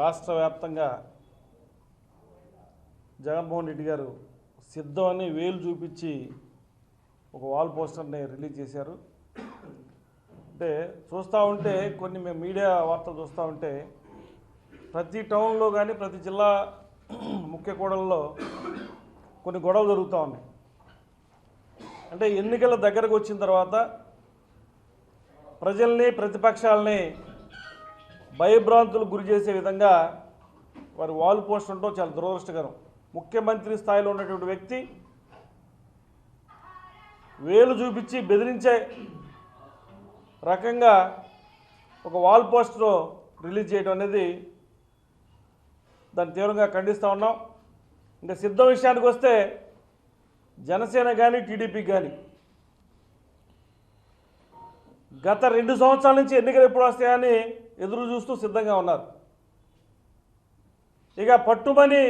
రాష్ట్ర వ్యాప్తంగా జగన్మోహన్ రెడ్డి గారు సిద్ధం అని వేలు చూపించి ఒక వాల్ పోస్టర్ని రిలీజ్ చేశారు. అంటే చూస్తూ ఉంటే కొన్ని మేము మీడియా వార్తలు చూస్తూ ఉంటే ప్రతి టౌన్లో కానీ ప్రతి జిల్లా ముఖ్య కూడల్లో కొన్ని గొడవలు జరుగుతూ ఉన్నాయి. అంటే ఎన్నికల దగ్గరకు వచ్చిన తర్వాత ప్రజల్ని ప్రతిపక్షాలని భయభ్రాంతులకు గురి చేసే విధంగా వారి వాల్ పోస్ట్ ఉండటం చాలా దురదృష్టకరం. ముఖ్యమంత్రి స్థాయిలో ఉన్నటువంటి వ్యక్తి వేలు చూపించి బెదిరించే రకంగా ఒక వాల్ పోస్టర్ రిలీజ్ చేయడం అనేది దాన్ని తీవ్రంగా ఖండిస్తూ ఉన్నాం. ఇంకా సిద్ధం విషయానికి వస్తే జనసేన కానీ టీడీపీ కానీ గత రెండు సంవత్సరాల నుంచి ఎన్నికలు ఎప్పుడు వస్తాయని ఎదురు చూస్తూ సిద్ధంగా ఉన్నారు. ఇక పట్టుమని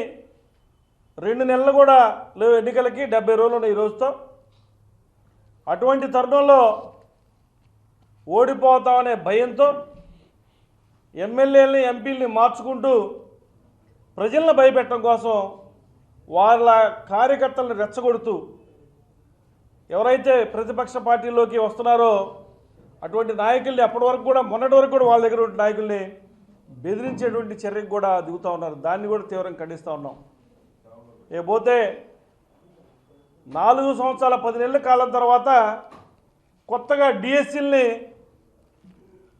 రెండు నెలలు కూడా లేవు ఎన్నికలకి డెబ్బై రోజులు ఉన్నాయి ఈ రోజుతో. అటువంటి తరుణంలో ఓడిపోతామనే భయంతో ఎమ్మెల్యేలని ఎంపీలని మార్చుకుంటూ ప్రజలను భయపెట్టడం కోసం వాళ్ళ కార్యకర్తలను రెచ్చగొడుతూ ఎవరైతే ప్రతిపక్ష పార్టీలోకి వస్తున్నారో అటువంటి నాయకుల్ని అప్పటి వరకు కూడా మొన్నటి వరకు కూడా వాళ్ళ దగ్గర ఉన్న నాయకుల్ని బెదిరించేటువంటి చర్యకు కూడా దిగుతూ ఉన్నారు. దాన్ని కూడా తీవ్రంగా ఖండిస్తూ ఉన్నాం. ఏపోతే నాలుగు సంవత్సరాల పది నెలల కాలం తర్వాత కొత్తగా డిఎస్సీల్ని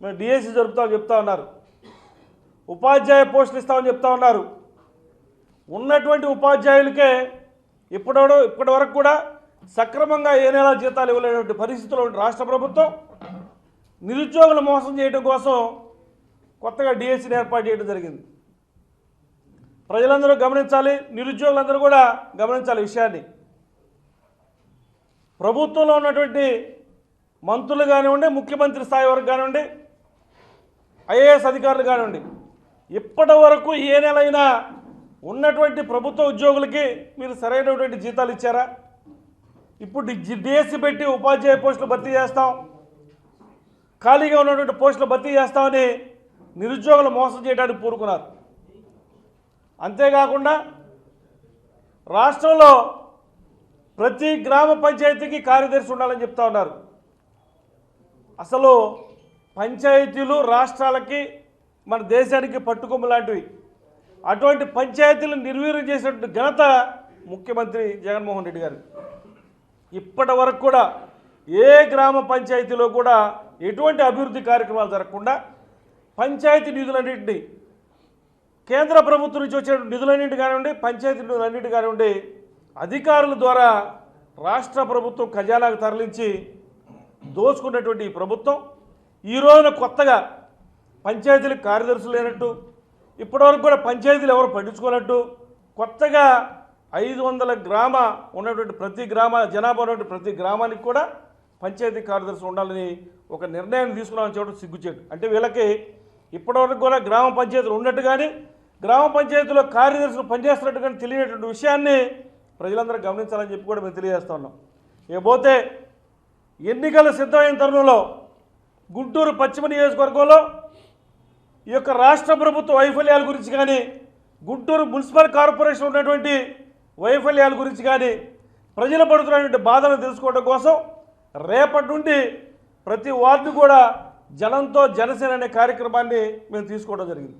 మేము డిఎస్సి జరుపుతామని చెప్తా ఉన్నారు. ఉపాధ్యాయ పోస్టులు ఇస్తామని చెప్తా ఉన్నారు. ఉన్నటువంటి ఉపాధ్యాయులకే ఇప్పటి ఇప్పటి వరకు కూడా సక్రమంగా ఏ నెల జీతాలు ఇవ్వలేనటువంటి పరిస్థితుల్లో రాష్ట్ర ప్రభుత్వం నిరుద్యోగులు మోసం చేయడం కోసం కొత్తగా డిఎస్సీని ఏర్పాటు చేయడం జరిగింది. ప్రజలందరూ గమనించాలి నిరుద్యోగులందరూ కూడా గమనించాలి విషయాన్ని. ప్రభుత్వంలో ఉన్నటువంటి మంత్రులు కానివ్వండి ముఖ్యమంత్రి స్థాయి వరకు కానివ్వండి ఐఏఎస్ అధికారులు కానివ్వండి ఇప్పటి వరకు ఏ నెలైనా ఉన్నటువంటి ప్రభుత్వ ఉద్యోగులకి మీరు సరైనటువంటి జీతాలు ఇచ్చారా? ఇప్పుడు డిఎస్సి పెట్టి ఉపాధ్యాయ పోస్టులు భర్తీ చేస్తాం. ఖాళీగా ఉన్నటువంటి పోస్టులు భర్తీ చేస్తామని నిరుద్యోగులు మోసం చేయడానికి పూరుకున్నారు అంతేకాకుండా రాష్ట్రంలో ప్రతి గ్రామ పంచాయతీకి కార్యదర్శి ఉండాలని చెప్తా ఉన్నారు. అసలు పంచాయతీలు రాష్ట్రాలకి మన దేశానికి పట్టుకొమ్ము లాంటివి. అటువంటి పంచాయతీలు నిర్వీర్యం చేసినటువంటి ఘనత ముఖ్యమంత్రి జగన్మోహన్ రెడ్డి గారు. ఇప్పటి వరకు కూడా ఏ గ్రామ పంచాయతీలో కూడా ఎటువంటి అభివృద్ధి కార్యక్రమాలు జరగకుండా పంచాయతీ నిధులన్నింటినీ కేంద్ర ప్రభుత్వం నుంచి వచ్చే నిధులన్నింటి కానివ్వండి పంచాయతీ నిధులన్నింటి కానివ్వండి అధికారుల ద్వారా రాష్ట్ర ప్రభుత్వం ఖజానాకు తరలించి దోచుకున్నటువంటి ఈ ప్రభుత్వం ఈ రోజున కొత్తగా పంచాయతీలకు కార్యదర్శులు లేనట్టు ఇప్పటివరకు కూడా పంచాయతీలు ఎవరు పట్టించుకోనట్టు కొత్తగా ఐదు వందల గ్రామ ఉన్నటువంటి ప్రతి గ్రామ జనాభా ఉన్నటువంటి ప్రతి గ్రామానికి కూడా పంచాయతీ కార్యదర్శి ఉండాలని ఒక నిర్ణయం తీసుకున్నామని చెప్పడం సిగ్గుచేటు. అంటే వీళ్ళకి ఇప్పటివరకు కూడా గ్రామ పంచాయతీలు ఉన్నట్టు కానీ గ్రామ పంచాయతీలో కార్యదర్శులు పనిచేస్తున్నట్టు కానీ తెలియనటువంటి విషయాన్ని ప్రజలందరూ గమనించాలని చెప్పి కూడా మేము తెలియజేస్తా ఉన్నాం. ఇకపోతే ఎన్నికలు సిద్ధమైన తరుణంలో గుంటూరు పశ్చిమ నియోజకవర్గంలో ఈ యొక్క రాష్ట్ర ప్రభుత్వ వైఫల్యాల గురించి కానీ గుంటూరు మున్సిపల్ కార్పొరేషన్ ఉన్నటువంటి వైఫల్యాల గురించి కానీ ప్రజలు పడుతున్నటువంటి బాధలను తెలుసుకోవడం కోసం రేపటి నుండి ప్రతి వార్డు కూడా జనంతో జనసేన అనే కార్యక్రమాన్ని మేము తీసుకోవడం జరిగింది.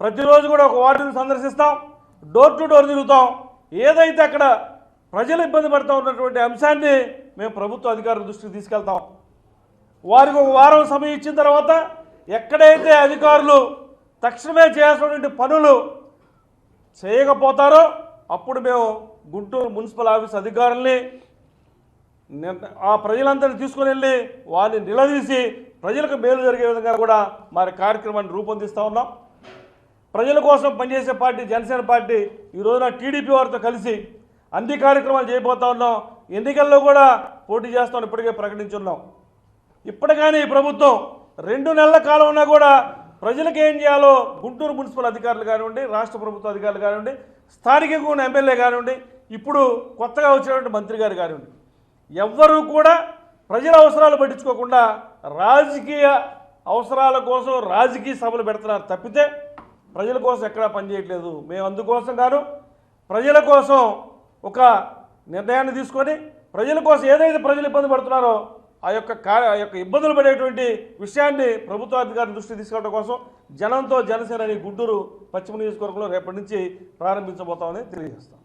ప్రతిరోజు కూడా ఒక వార్డుని సందర్శిస్తాం డోర్ టు డోర్ తిరుగుతాం. ఏదైతే అక్కడ ప్రజలు ఇబ్బంది పడుతూ ఉన్నటువంటి అంశాన్ని మేము ప్రభుత్వ అధికారుల దృష్టికి తీసుకెళ్తాం. వారికి ఒక వారం సమయం ఇచ్చిన తర్వాత ఎక్కడైతే అధికారులు తక్షణమే చేయాల్సినటువంటి పనులు చేయకపోతారో అప్పుడు మేము గుంటూరు మున్సిపల్ ఆఫీస్ అధికారుల్ని ఆ ప్రజలందరినీ తీసుకుని వెళ్ళి వారిని నిలదీసి ప్రజలకు మేలు జరిగే విధంగా కూడా మరి కార్యక్రమాన్ని రూపొందిస్తూ ఉన్నాం. ప్రజల కోసం పనిచేసే పార్టీ జనసేన పార్టీ ఈ రోజున టీడీపీ వారితో కలిసి అన్ని కార్యక్రమాలు చేయబోతా ఉన్నాం. ఎన్నికల్లో కూడా పోటీ చేస్తామని ఇప్పటికే ప్రకటించున్నాం. ఇప్పటికైనా ఈ ప్రభుత్వం రెండు నెలల కాలం ఉన్నా కూడా ప్రజలకు ఏం చేయాలో గుంటూరు మున్సిపల్ అధికారులు కానివ్వండి రాష్ట్ర ప్రభుత్వ అధికారులు కానివ్వండి స్థానికంగా ఉన్న ఎమ్మెల్యే కానివ్వండి ఇప్పుడు కొత్తగా వచ్చినటువంటి మంత్రి గారు కానివ్వండి ఎవ్వరూ కూడా ప్రజల అవసరాలు పట్టించుకోకుండా రాజకీయ అవసరాల కోసం రాజకీయ సభలు పెడుతున్నారు తప్పితే ప్రజల కోసం ఎక్కడా పనిచేయట్లేదు మేము అందుకోసం గాను ప్రజల కోసం ఒక నిర్ణయాన్ని తీసుకొని ప్రజల కోసం ఏదైతే ప్రజలు ఇబ్బంది పడుతున్నారో ఆ యొక్క ఆ యొక్క ఇబ్బందులు పడేటువంటి విషయాన్ని ప్రభుత్వ దృష్టి తీసుకెళ్ళడం కోసం జనంతో జనసేనని గుంటూరు పశ్చిమ నియోజకవర్గంలో రేపటి నుంచి ప్రారంభించబోతామని తెలియజేస్తాం.